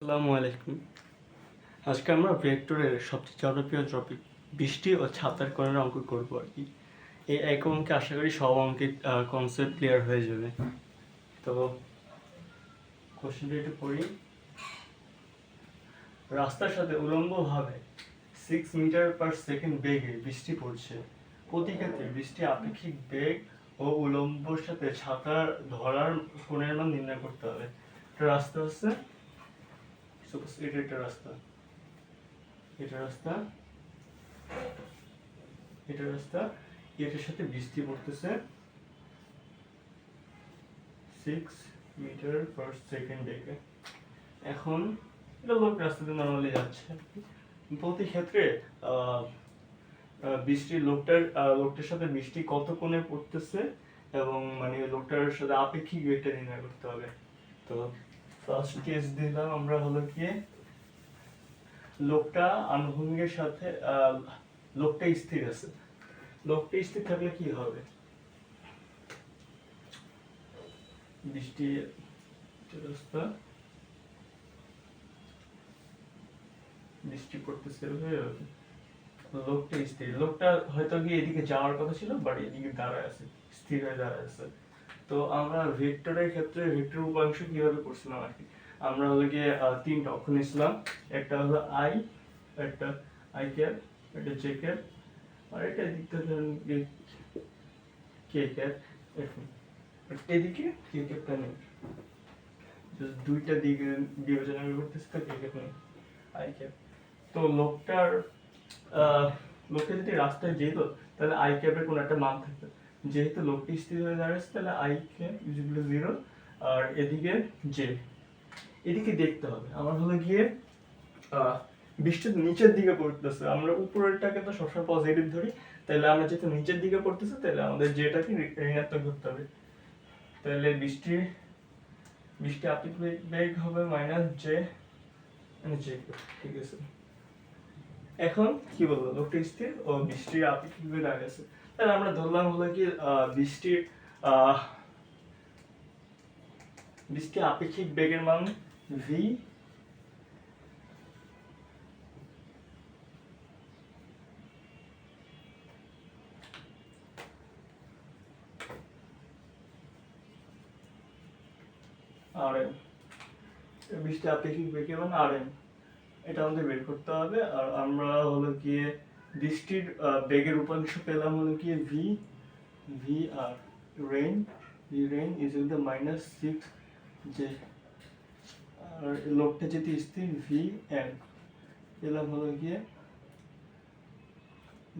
আসসালামু আলাইকুম। আজকে আমরা ভেক্টরের সবচেয়ে জনপ্রিয় টপিক বৃষ্টি ও ছাতার কোণের অঙ্ক আর কি। এই এক অঙ্কে আশা করি সব কনসেপ্ট ক্লিয়ার হয়ে যাবে। তো কোশ্চেনটা একটু রাস্তার সাথে উলম্বভাবে সিক্স মিটার পার সেকেন্ড বেগে বৃষ্টি পড়ছে। প্রতি ক্ষেত্রে বৃষ্টি আপেক্ষিক বেগ ও উলম্বর সাথে ছাতার ধরার কোণের মান নির্ণয় করতে হবে। রাস্তা হচ্ছে সাপোজ এটা একটা রাস্তা এটা রাস্তা এটা রাস্তা এটার সাথে বৃষ্টি পড়তেছে। সিক্স মিটার পার সেকেন্ড বেগে এখন এটা লোক রাস্তাতে নর্মালি যাচ্ছে। প্রতি ক্ষেত্রে বৃষ্টির লোকটার লোকটার সাথে বৃষ্টি কত কোণে পড়তেছে এবং মানে লোকটার সাথে আপেক্ষিক বেগটা নির্ণয় করতে হবে। তো ফার্স্ট কেস দিলাম আমরা হলো কি? লোকটা আনুভূমিকের সাথে লোকটা স্থির আছে। লোকটা স্থির থাকলে কি হবে? রাস্তা বৃষ্টি পড়তেছে লোকটা স্থির। লোকটা হয়তো গিয়ে এদিকে যাওয়ার কথা ছিল, বাট এদিকে দাঁড়ায় আছে, স্থির হয়ে দাঁড়ায় আছে। তো আমরা ভেক্টরের ক্ষেত্রে ভেক্টর উপাংশ কীভাবে করছিলাম আর কি? আমরা হলো গিয়ে তিনটা অক্ষ নিয়েছিলাম। একটা হলো আই একটা আই ক্যাপ একটা জে ক্যাপ আর এটা থেকে কে ক্যাপ এদিকে কে ক্যাপটা নেই দুইটা দিকে বিবেচনা করতেছি তো কে ক্যাপ নেই আই ক্যাপ তো লোকটার লোকটা যদি রাস্তায় যেত, তাহলে আই ক্যাপের কোনো একটা মান থাকতো। যেহেতু লোকটি স্থির হয়ে দাঁড়াচ্ছে তাহলে আই ক্যাপ ইউজিক্যালি জিরো আর এদিকে জে এদিকে দেখতে হবে। আমার হলো গিয়ে আহ, বৃষ্টি নিচের দিকে পড়তেছে। আমরা উপরেরটাকে তো সবসময় পজিটিভ ধরি। তাহলে আমরা যেহেতু নিচের দিকে পড়তেছে তাহলে আমাদের যেটাকে ঋ- ঋণাত্মক ধরতে হবে। তাহলে বৃষ্টি বৃষ্টি আপেক্ষিক বেগ- বেগ হবে মাইনাস জে জে ঠিক আছে? এখন কি বলব? লোকটা স্থির ও বৃষ্টির আপেক্ষিক বেগ আগে আছে। তাহলে আমরা ধরলাম হলো কি বৃষ্টির বৃষ্টি আপেক্ষিক বেগের মান ভি আর এম বৃষ্টি আপেক্ষিক বেগের মান আর এম এটা আমাদের বের করতে হবে। আর আমরা হলো গিয়ে বৃষ্টির আহ, বেগের উপাংশ পেলাম হলো কি? V V R rain V rain is the minus six J আর লোকটা যেটি স্থির ভি এন পেলাম হলো গিয়ে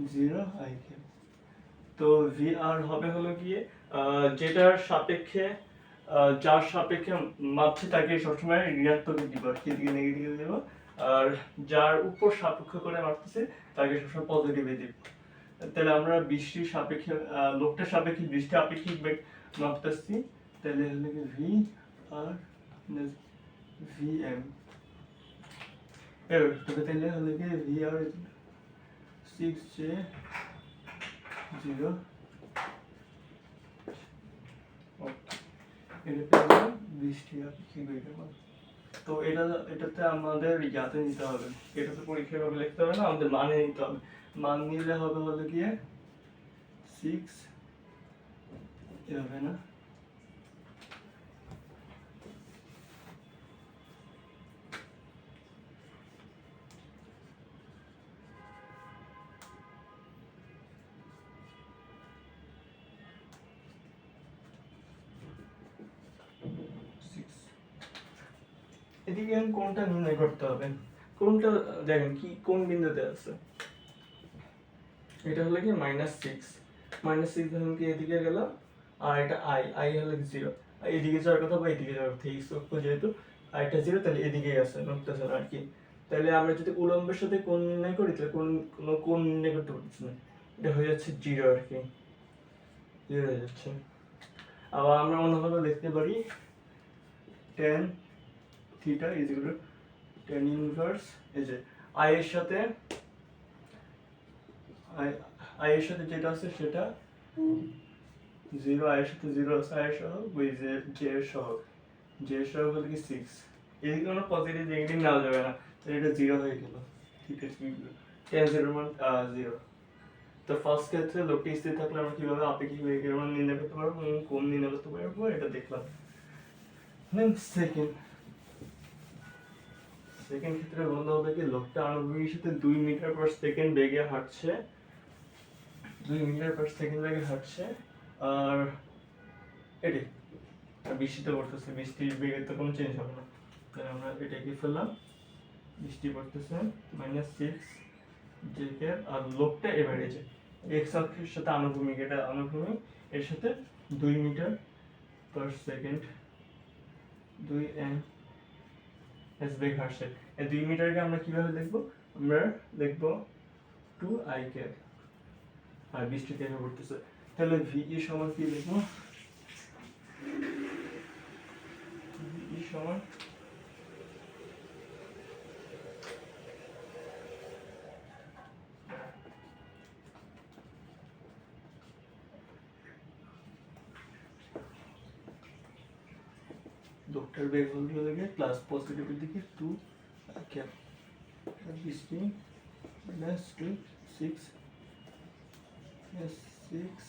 জিরো আই কে তো ভি আর হবে হলো গিয়ে যেটার সাপেক্ষে যার সাপেক্ষে মাপছে তাকে সবসময় ঋণাত্মক দিব কি দিকে নেগেটিভ দিব। আর যার উপর সাপেক্ষ করে মারতেছে, তাকে সবসময় পজিটিভে দিব। তাহলে আমরা বৃষ্টির সাপেক্ষে লোকটার সাপেক্ষে বৃষ্টি আপেক্ষিক বেগ মাপতেছি। তাহলে হলো ভি আর ভি এম এবার তাহলে হলো V R six J zero এটা বৃষ্টি আপেক্ষিক বেগের তো এটা এটাতে আমাদের ইয়াতে নিতে হবে। এটাতে পরীক্ষা ভাবে লিখতে হবে না, আমাদের মানে নিতে হবে। মান নিলে হবে হলো গিয়ে সিক্স হবে না? এদিকে কোনটা নির্ণয় করতে হবে? কোনটা, দেখেন কি, কোন বিন্দুতে আছে? এটা হলো কি মাইনাস সিক্স মাইনাস সিক্স ধরুন কি, এদিকে গেল, আর এটা আই আই হলো জিরো এদিকে যাওয়ার কথা বা এদিকে যাওয়ার কথা এক্স অক্ষ যেহেতু আইটা জিরো তাহলে এদিকেই আছে নোটতেছে আর কি। তাহলে আমরা যদি উলম্বের সাথে কোন নির্ণয় করি, তাহলে কোন, কোনো কোন নির্ণয় করতে পারছি না। এটা হয়ে যাচ্ছে জিরো আর কি। জিরো হয়ে যাচ্ছে। আবার আমরা অন্যভাবে লিখতে পারি tan theta is equal tan inverse এই আই এর সাথে আই এর সাথে যেটা আছে সেটা জিরো আই এর সাথে জিরো আছে আই এর সহ, ওই যে জে এর সহ। জে এর সহ হলো কি সিক্স এদিকে কোনো পজিটিভ নেগেটিভ নেওয়া যাবে না। তো এটা জিরো হয়ে গেল। ঠিক আছে টেন জিরোর মান জিরো তো ফার্স্ট ক্ষেত্রে লোকটি স্থির থাকলে আমরা কীভাবে আপেক্ষিক বেগের মান নির্ণয় করতে পারব? কোন নির্ণয় করতে পারব? এটা দেখলাম। সেকেন্ড সেকেন্ড ক্ষেত্রে বলতে হবে কি? লোকটা আনুভূমিকের সাথে দুই মিটার পার সেকেন্ড বেগে হাঁটছে। দুই মিটার পার সেকেন্ড বেগে হাঁটছে। আর এটি আর বৃষ্টিতে পড়তেছে। বৃষ্টির বেগের তো কোনো চেঞ্জ হবে না। তাহলে আমরা এটা এটাকে ফেললাম। বৃষ্টি পড়তেছে। মাইনাস সিক্স জেকে আর লোকটা এবারে যে এক্স অক্ষের সাথে আনুভূমিক, এটা আনুভূমিক। এর সাথে দুই মিটার পার সেকেন্ড দুই এন এস বেগ হারছে এই দুই মিটারকে আমরা কীভাবে লিখব আমরা লিখব টু আই কে আর বৃষ্টিতে এভাবে পড়তেছে তাহলে ভি ই সমান কি লিখব ভি সমান হল লাগে প্লাস পজিটিভের দিকে টু ক্যাপ বৃষ্টি প্লাস টু সিক্স সিক্স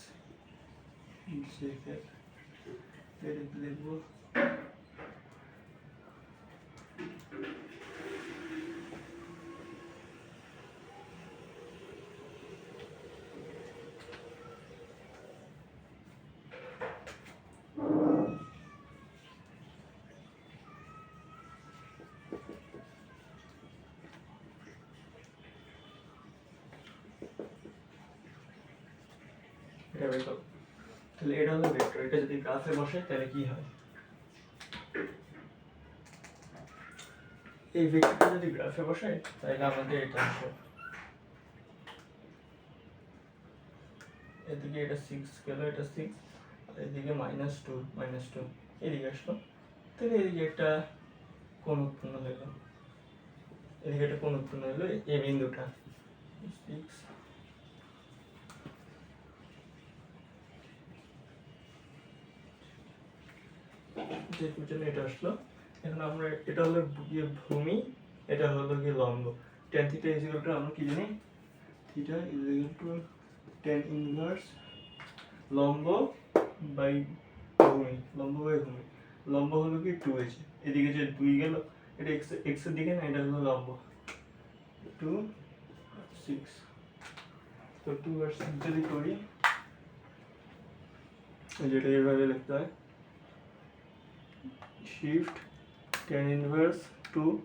এটা বের করো। তাহলে এটা হলো ভেক্টর এটা যদি গ্রাফে বসে, তাহলে কি হয়? এই ভেক্টরটা যদি গ্রাফে বসে, তাহলে আমাদের এটা আসবে এদিকে এটা সিক্স গেল, এটা সিক্স আর এদিকে মাইনাস টু মাইনাস টু এদিকে আসলো। তাহলে এদিকে একটা কোণ উৎপন্ন হলো। এদিকে একটা কোণ উৎপন্ন হলো, এই বিন্দুটা। সিক্স যে জন্য এটা আসলো। এখন আমরা, এটা হলো গিয়ে ভূমি, এটা হলো গিয়ে লম্ব। Tan theta is equal to আমরা কি জানি? Theta is equal to tan inverse লম্ব বাই ভূমি, লম্ব বাই ভূমি। লম্ব হলো কি? টু এসে এদিকে যে দুই গেল, এটা এক্স এক্সের দিকে না, এটা হলো লম্ব। টু সিক্স তো টু আর সিক্স যদি করি যেটা এভাবে লিখতে হয়। Tan inverse 2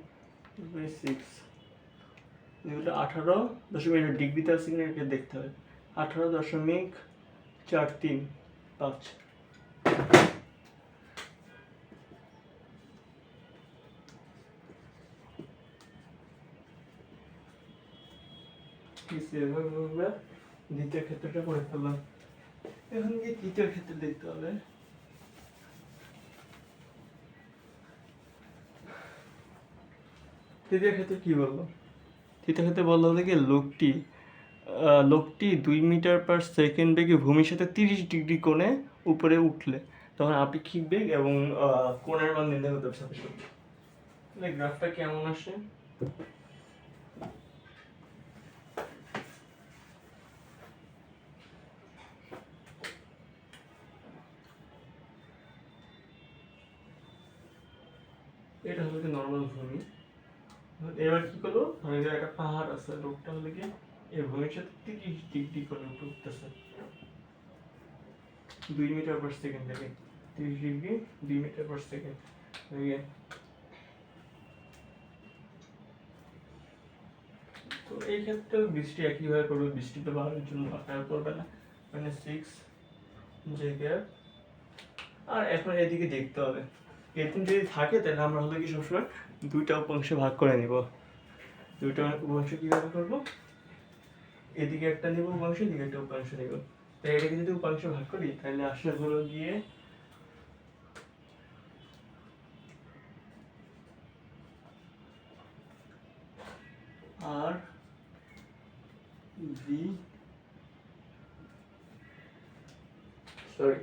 by 6 যেগুলো আঠারো দশমিক ডিগ্রিতে আছে কিনা এটা দেখতে হবে। আঠারো দশমিক চার তিন পাঁচ। দ্বিতীয় ক্ষেত্রটা করে ফেললাম। এখন কি তৃতীয় ক্ষেত্রে দেখতে হবে। তৃতীয় ক্ষেত্রে কি বলল তৃতীয় ক্ষেত্রে বলল কি লোকটি লোকটি দুই মিটার পার সেকেন্ড বেগে ভূমির সাথে তিরিশ ডিগ্রি কোণে উপরে উঠলে তখন আপেক্ষিক বেগ এবং কোণের মান নির্ণয় করতে হবে সাথে তাহলে গ্রাফটা কেমন আসে? এটা হলো কি নর্মাল ভূমি। এবার কি ধরে গেলে একটা পাহাড় আছে, লোকটা হলে কি এই ভূমির সাথে তিরিশ ডিগ্রি করে উঠতেছে। দুই মিটার পার সেকেন্ড থেকে তিরিশ ডিগ্রি দুই মিটার পার সেকেন্ড তো এই ক্ষেত্রে বৃষ্টি একইভাবে করবে বৃষ্টি তো বাড়ানোর জন্য মাথায় করবে না। মানে সিক্স যে গ্যাপ আর এখন এদিকে দেখতে হবে। এরকম যদি থাকে, তাহলে আমরা হলো কি সবসময় দুইটা উপাংশে ভাগ করে নিব। দুইটা উপাংশ কীভাবে করব? এদিকে একটা নিব উপাংশ, এদিকে একটা উপাংশ নিব। তাই এটাকে যদি উপাংশ ভাগ করি, তাহলে আসলে হলো গিয়ে আর ভি সরি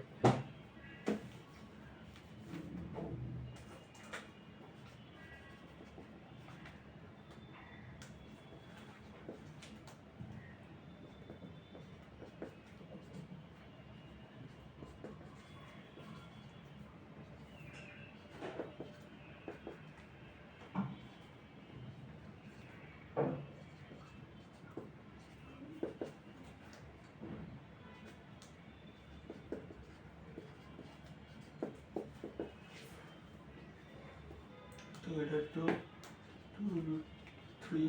এটা টু টু রুট থ্রি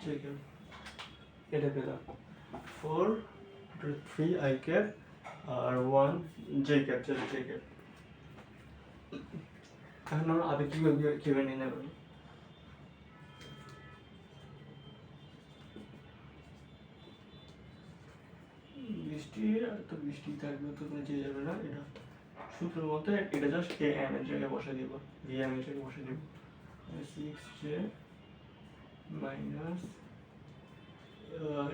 ঠিক আছে এটা পেলাম four three I cap R one J cap J J cap এখন আমরা আগে কীভাবে কীভাবে নিয়ে নেব বৃষ্টি থাকবে তো কোনো যে যাবে না, এটা সূত্রের মধ্যে এটা জাস্ট কে এম এর জায়গায় বসে দিব। ভি এম এর জায়গায় বসে দিব। সিক্স জে মাইনাস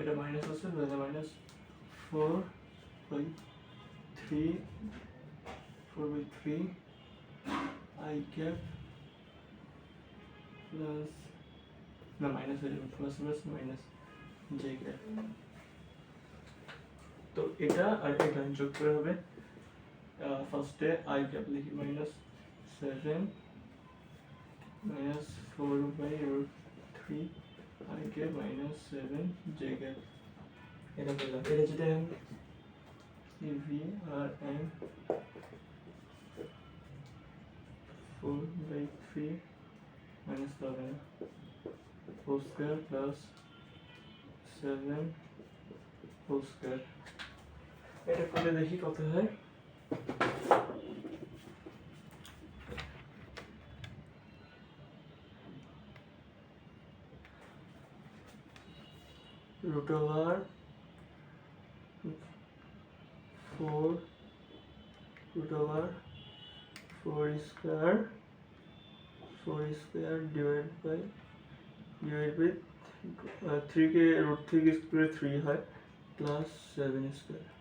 এটা মাইনাস আছে minus four by three four by three I cap plus না মাইনাস হয়ে যাবে plus plus minus J cap তো এটা আর এটা যোগ করে হবে। ফার্স্টে আই ক্যাপ লিখি minus seven minus four by root three I cap minus seven J cap এটা পেলাম এটা যেটা V R M four by three minus seven whole square plus seven whole square এটা করলে দেখি কত হয় root over 4 root over 4 square 4 square divided by divided by uh, 3 के root 3 के square 3 है plus 7 square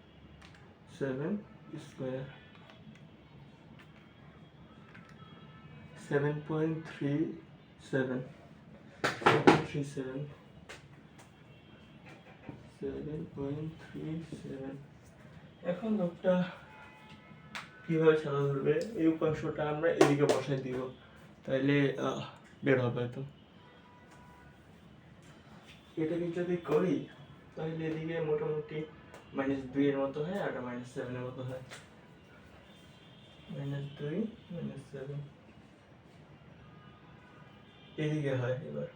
7 square. 7.37 7.37 seven three seven seven point three seven এখন লোকটা কীভাবে সাদা ধরবে? এই উপাংশটা আমরা এদিকে বসাই দিব। আহ, বের হবে তো এটা এটাকে যদি করি তাহলে এদিকে মোটামুটি মাইনাস দুই এর মতো হয় আর মাইনাস সেভেনের মতো হয়। মাইনাস দুই মাইনাস সেভেন এদিকে হয় এবার।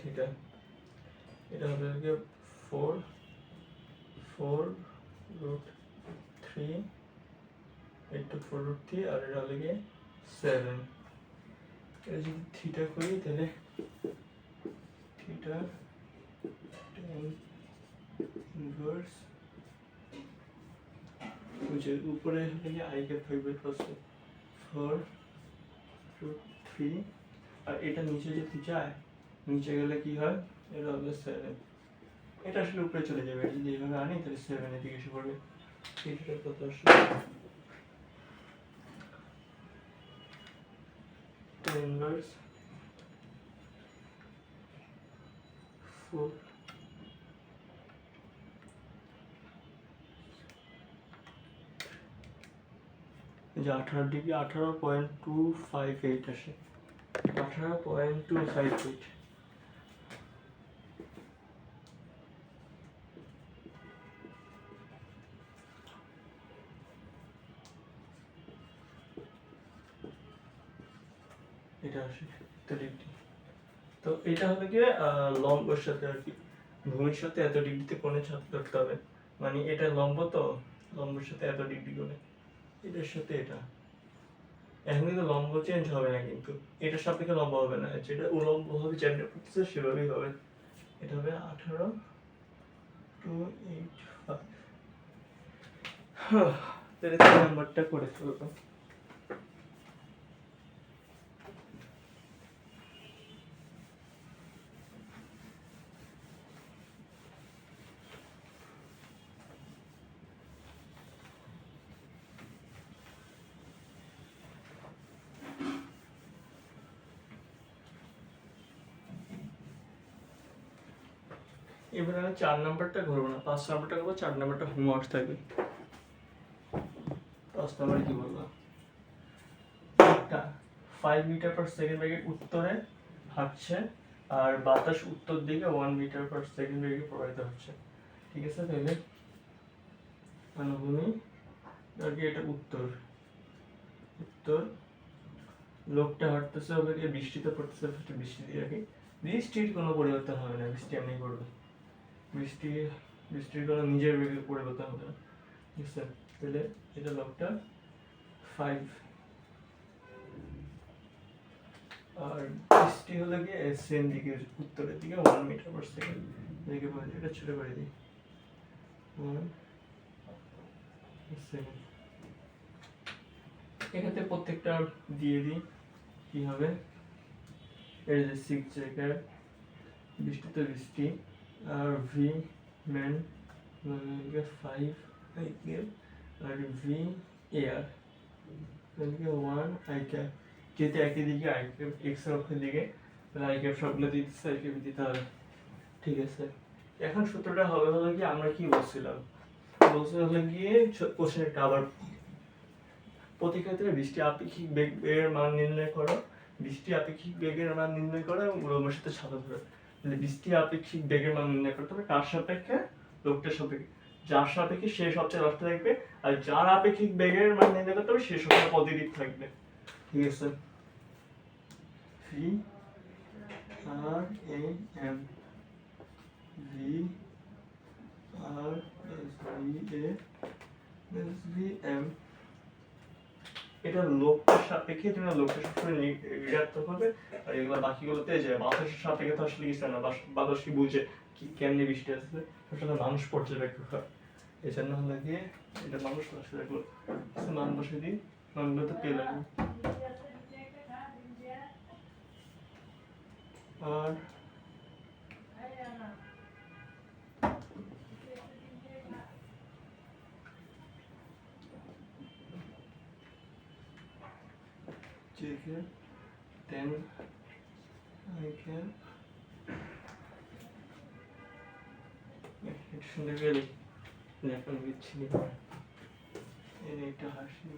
থিটা এটা হবে গিয়ে four four root three eight two four root three আর এটা হলো গিয়ে সেভেন এটা যদি থিটা করি তাহলে থিটা ইনভার্স বুঝে উপরে হলে গিয়ে আই ক্যাপ থাকবে ফার্স্টে ফোর রুট থ্রি আর এটা নিচে যদি যায় নিচে গেলে কি হয়? এটা হবে সেভেন এটা আসলে উপরে চলে যাবে, এটা যদি এইভাবে আনি, তাহলে সেভেনের দিকে এসে পড়বে। এটার কত আসলে? ইনভার্স ফোর যে আঠারো ডিগ্রি আঠারো পয়েন্ট টু ফাইভ এইট আসে। আঠারো পয়েন্ট টু ফাইভ এইট এটা এত ডিগ্রি। তো এটা গিয়ে আহ, লম্বর সাথে আর কি। ভূমির সাথে এত ডিগ্রিতে কোণে ছাত্র ধরতে হবে। মানে এটা লম্ব তো লম্বের সাথে এত ডিগ্রি করে এটার সাথে এটা। এখন কিন্তু লম্ব চেঞ্জ হবে না কিন্তু। এটার সাপেক্ষে লম্ব হবে না। যেটা উলম্ব হবে যেটা করতেছে সেভাবেই হবে। এটা হবে আঠারো টু এইট ফাইভ। তাহলে তিন নাম্বারটা করে ফেলব। এবার আমি চার নাম্বারটা ঘুরবো না, পাঁচ নাম্বারটা করব, চার নাম্বারটা হোমওয়ার্ক থাকবে। পাঁচ নাম্বার কি বলব? ফাইভ মিটার পার সেকেন্ড বেগে উত্তরে হাঁটছে, আর বাতাস উত্তর দিকে ওয়ান মিটার পার সেকেন্ড বেগে প্রবাহিত হচ্ছে। ঠিক আছে তাহলে? অনুভূমি আর কি এটা উত্তর। উত্তর। লোকটা হাঁটতেছে হবে বৃষ্টিতে পড়তেছে, বৃষ্টি দিয়ে রাখি বৃষ্টির কোনো পরিবর্তন হবে না, বৃষ্টি এমনি পড়বে। বৃষ্টি বৃষ্টির কোনো নিজের বেগে পরিবর্তন হবে। না ঠিক আছে তাহলে এটা লোকটা ফাইভ আর বৃষ্টি হলে গিয়ে সেম দিকে, উত্তরের দিকে ওয়ান মিটার পার সেকেন্ড দিকে পড়ে এটা ছোট করে দিই। ওয়ান এখানে প্রত্যেকটা দিয়ে দিই। কি হবে? এটা যে সিক্স জায়গার বৃষ্টিতে বৃষ্টি। R V man five R V air এদিকে ওয়ান আই ক্যাপ যেহেতু একই দিকে আই ক্যাপ এক্স অক্ষের দিকে তাহলে আই ক্যাপ সবগুলো দিতে আই ক্যাপ দিতে হবে। ঠিক আছে। এখন সূত্রটা হবে হলো কি, আমরা কি বলছিলাম? বলছিলাম হলো গিয়ে কোশ্চেনটা আবার প্রতি ক্ষেত্রে বৃষ্টি আপেক্ষিক বেগের মান নির্ণয় করো। বৃষ্টি আপেক্ষিক বেগের মান নির্ণয় করো এবং রোমের সাথে সাথে ধরো। তাহলে বৃষ্টি আপেক্ষিক বেগের মান নির্ণয় করতে হবে কার সাপেক্ষে লোকটার সাপেক্ষে যার সাপেক্ষে সে সবচেয়ে লাস্টে থাকবে। আর যার আপেক্ষিক বেগের মান নির্ণয় করতে হবে সে সবচেয়ে পজিটিভ থাকবে। ঠিক আছে? V R A M V R S V A S V M এটা লোকটার সাপেক্ষে তুমি লোকটার সবসময় ঋণাত্মক হবে আর এগুলো বাকিগুলোতে যে বাতাসের সাপেক্ষে তো আসলে কিছু না বাতাস কি বুঝে কি কেমনি বৃষ্টি আসছে আসলে মানুষ পর্যবেক্ষক হয় এই জন্য হলো গিয়ে এটা মানুষ বসে কিছু মান বসে দিই মানগুলো তো লাগবে আর J then I. এটা শুনে গেলে এখন বিচ্ছিন্ন এই হাসি।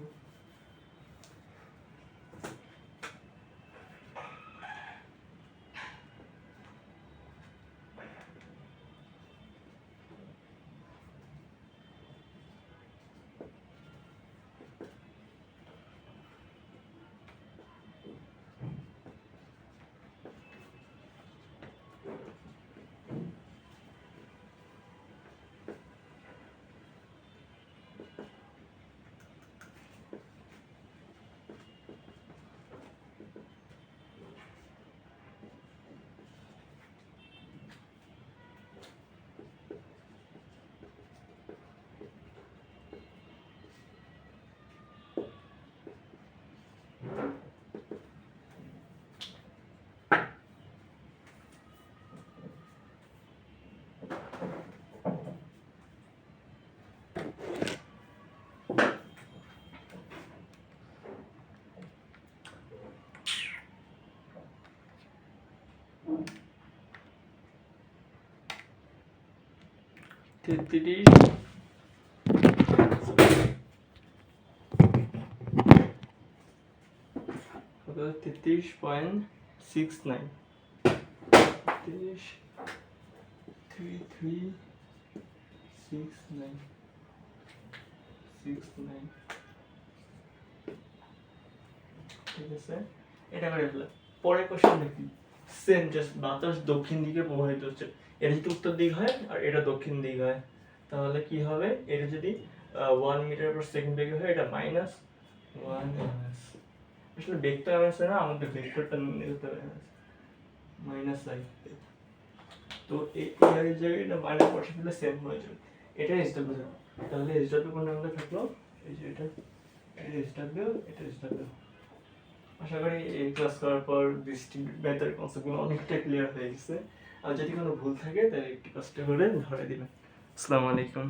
তেত্রিশ তেত্রিশ পয়েন্ট সিক্স নাইন। তেত্রিশ। Three three six nine six nine ঠিক আছে? এটা করে ফেলে। পরের কোশ্চেন দেখি। সেম জাস্ট বাতাস দক্ষিণ দিকে প্রবাহিত হচ্ছে। এটা যদি উত্তর দিক হয় আর এটা দক্ষিণ দিক হয়। তাহলে কি হবে? এটা যদি ওয়ান মিটার পার সেকেন্ড বেগে হয়, এটা মাইনাস ওয়ান মাইনাস আসলে বেগটা মাইনাস না? আমাদের ভেক্টরটা নিতে হবে। মাইনাস আই তো এই এই জায়গায় না বাইরে বসে ফেলে সেভ হয়ে যাবে। এটা এস তাহলে এস ডাব্লিউ কোন নামটা থাকল? এই যে এটা এটা এস এটা এস আশা করি এই ক্লাস করার পর বৃষ্টি বেতার কনসেপ্টগুলো অনেকটা ক্লিয়ার হয়ে গেছে। আর যদি কোনো ভুল থাকে, তাহলে একটু কষ্ট করে ধরে দিবেন। আসসালামু আলাইকুম।